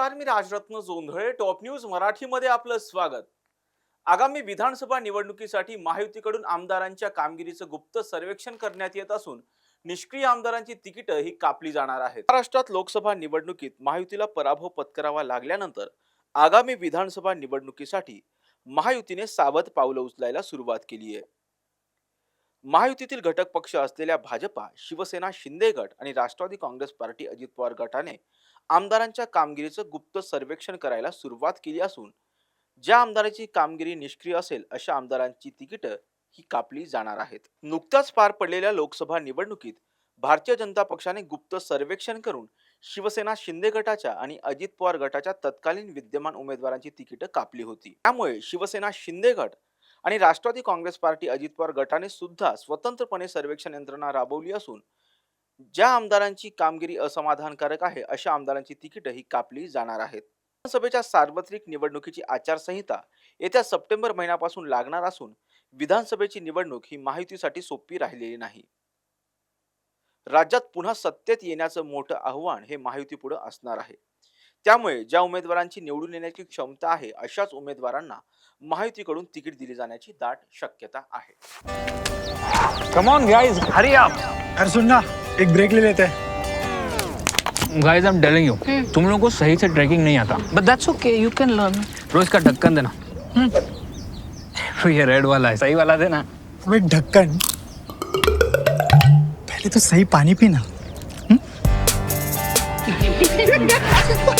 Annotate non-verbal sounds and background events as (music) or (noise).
नमस्कार मी Rajratna Jondhale top news मराठीमध्ये आपलं स्वागत. आगामी विधानसभा निवडणुकीसाठी महायुतीकडून आमदारांच्या कामगिरीचं गुप्त सर्वेक्षण करण्यात येत असून निष्क्रिय आमदारांची तिकीटं ही कापली जाणार आहेत. महाराष्ट्रात लोकसभा निवडणुकीत महायुतीला पराभव पत्करावा लागल्यानंतर आगामी विधानसभा निवडणुकीसाठी महायुतीने सावध पावलं उचलायला सुरुवात केली आहे महायुतीतील घटक पक्ष असलेल्या भाजपा शिवसेना शिंदे गट आणि राष्ट्रवादी काँग्रेस पार्टी अजित पवार गटाने आमदारांच्या कामगिरीचं गुप्त सर्वेक्षण करायला सुरुवात केली असून ज्या आमदाराची कामगिरी निष्क्रिय असेल अशा आमदारांची तिकीटं ही कापली जाणार आहेत. नुकत्याच पार पडलेल्या लोकसभा निवडणुकीत भारतीय जनता पक्षाने गुप्त सर्वेक्षण करून शिवसेना शिंदे गटाच्या आणि अजित पवार गटाच्या तत्कालीन विद्यमान उमेदवारांची तिकीटं कापली होती. त्यामुळे शिवसेना शिंदे गट आणि राष्ट्रवादी काँग्रेस पार्टी अजित पवार गटाने सुद्धा स्वतंत्रपणे सर्वेक्षण यंत्रणा राबवली असून ज्या आमदारांची कामगिरी असमाधानकारक आहे अशा आमदारांची तिकीटं ही कापली जाणार आहेत. विधानसभेच्या सार्वत्रिक निवडणुकीची आचारसंहिता येत्या सप्टेंबर महिन्यापासून लागणार असून विधानसभेची निवडणूक ही माहितीसाठी सोपी राहिलेली नाही. राज्यात पुन्हा सत्तेत येण्याचं मोठं आव्हान हे माहितीपुढं असणार आहे. त्यामुळे ज्या उमेदवारांची निवडून येण्याची क्षमता आहे अशाच उमेदवारांना महायुतीकडून तिकीट दिली जाण्याची दाट शक्यता आहे. कम ऑन गाइस हरी आप अरे सुन ना एक ब्रेक ले लेते. हैं guys I am telling you तुम लोगों को सही से ट्रैकिंग नहीं आता. But that's okay, you can learn. रोज का ढक्कन देना. तो ये रेड वाला है सही वाला देना. वो एक ढक्कन. पहले तो सही पानी पीना. (laughs)